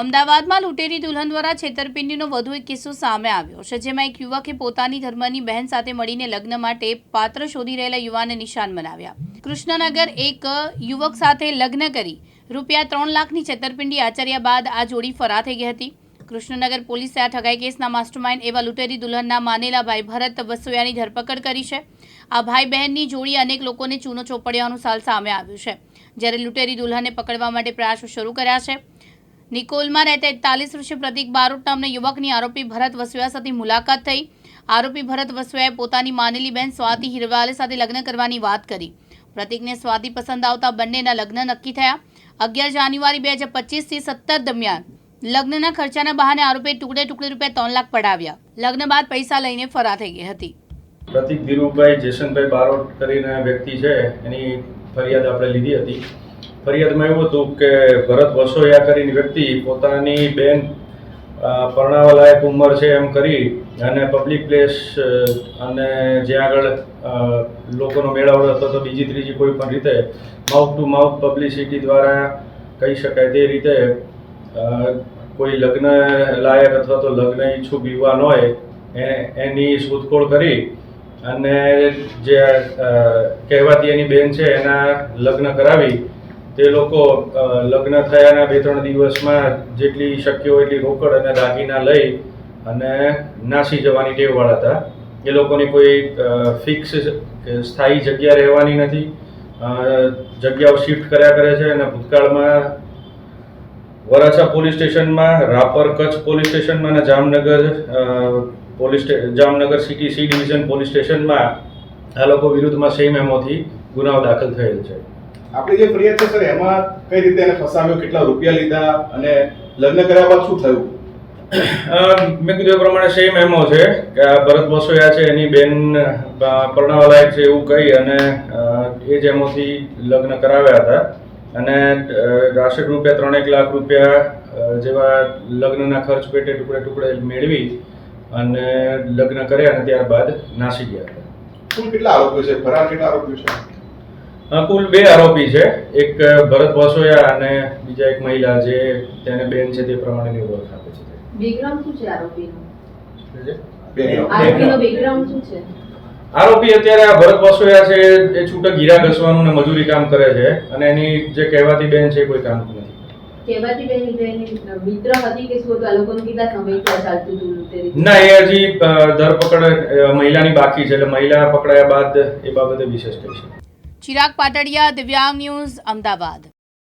અમદાવાદમાં લૂંટેરી દુલ્હન દ્વારા છેતરપિંડીનો વધુ એક કિસ્સો સામે આવ્યો છે, જેમાં એક યુવકે પોતાની ધર્મની બહેન સાથે મળીને લગ્ન માટે પાત્ર શોધી રહેલા યુવાનને નિશાન બનાવ્યા. કૃષ્ણનગર એક યુવક સાથે લગ્ન કરી રૂપિયા ત્રણ લાખની છેતરપિંડી આચર્યા બાદ આ જોડી ફરાર થઈ ગઈ હતી. કૃષ્ણનગર પોલીસે આ ઠગાઈ કેસના માસ્ટરમાઇન્ડ એવા લૂંટેરી દુલ્હનના માનેલા ભાઈ ભરત વસોયાની ધરપકડ કરી છે. આ ભાઈ બહેનની જોડી અનેક લોકોને ચૂનો ચોપડ્યાનું સાલ સામે આવ્યું છે, જ્યારે લૂંટેરી દુલ્હનને પકડવા માટે પ્રયાસો શરૂ કર્યા છે. નિકોલમાં રહેતા એકતાલીસ વર્ષીય પ્રતિક બારોટ નામના યુવકની આરોપી ભરત વસોયા સાથે મુલાકાત થઈ. આરોપી ભરત વસોયાએ પોતાની માનેલી બહેન સ્વાતિ હિરવાલે સાથે લગ્ન કરવાની વાત કરી. પ્રતિકને સ્વાતિ પસંદ આવતા બંનેના લગ્ન નક્કી થયા. અગિયાર જાન્યુઆરી બે હજાર પચીસથી સત્તર દરમિયાન લગ્નના ખર્ચાના બહાને આરોપીએ ટુકડે ટુકડે રૂપિયા ત્રણ લાખ પડાવ્યા. લગ્ન બાદ પૈસા લઈને ફરાર થઈ ગઈ હતી. પ્રતિક ધીરુભાઈ જેસનભાઈ બારોટ કરીને વ્યક્તિ છે. એની ફરિયાદ આપણે લીધી હતી. ફરિયાદમાં એવું હતું કે ભરત વસોયા કરીને વ્યક્તિ પોતાની બેન પરણાવા લાયક ઉંમર છે એમ કરી અને પબ્લિક પ્લેસ અને જ્યાં આગળ લોકોનો મેળાવડો હતો તો બીજી ત્રીજી કોઈ પણ રીતે માઉથ ટુ માઉથ પબ્લિસિટી દ્વારા કહી શકાય તે રીતે કોઈ લગ્ન લાયક અથવા તો લગ્ન ઈચ્છુક યુવાન હોય એની શોધખોળ કરી અને જે કહેવાતી એની બેન છે એના લગ્ન કરાવી તે લોકો લગ્ન થયાના બે ત્રણ દિવસમાં જેટલી શક્ય હોય એટલી રોકડ અને દાગીના લઈ અને નાસી જવાની ટેવવાળા હતા. એ લોકોની કોઈ ફિક્સ સ્થાયી જગ્યા રહેવાની નથી. જગ્યાઓ શિફ્ટ કર્યા કરે છે અને ભૂતકાળમાં વરાછા પોલીસ સ્ટેશનમાં, રાપર કચ્છ પોલીસ સ્ટેશનમાં અને Jamnagar police Jamnagar city C division police સ્ટેશનમાં આ લોકો વિરુદ્ધમાં સેમ એમોથી ગુનાઓ દાખલ થયેલ છે. આપણી જે ફરિયાદ છે સર એમાં કઈ રીતે એને ફસાવ્યો કેટલા રૂપિયા લીધા અને લગ્ન કર્યા બાદ શું થયું? મેં કીધું એ પ્રમાણે સેમ એમો છે કે આ ભરત વસોયા છે એની બેન પરણાવાલાયક છે એવું કહી અને એ જ એમોથી લગ્ન કરાવ્યા હતા. અને રાશિક રૂપિયા ત્રણેક લાખ રૂપિયા જેવા લગ્નના ખર્ચ પેટે ટુકડે ટુકડે મેળવી અને લગ્ન કર્યા અને ત્યારબાદ નાસી ગયા હતા. કુલ કેટલા આરોપીઓ છે? ફરાર કેટલા આરોપીઓ છે? કુલ બે આરોપી છે. એક ભરત વાસોયા અને બીજા એક મહિલા જે તેને બેન છે તે પ્રમાણેની ઓળખ આપે છે. બેકગ્રાઉન્ડ શું છે આરોપીનો? બેકગ્રાઉન્ડ શું છે? આરોપી અત્યારે આ ભરત વાસોયા છે એ છૂટક હીરા ઘસવાનું ને મજૂરી કામ કરે છે અને એની જે કહેવાતી બેન છે એ કોઈ કામ નથી. કહેવાતી બેન એટલે મિત્ર હતી કે શું હતું? આ લોકોનું કેટલા સમયથી ચાલતું હતું ના એ હજી ધરપકડ મહિલાની બાકી છે. એટલે મહિલા પકડાયા બાદ એ બાબતે વિશેષ કહીશું છે ચિરાગ પાટડિયા દિવ્યાંગ ન્યૂઝ અમદાવાદ.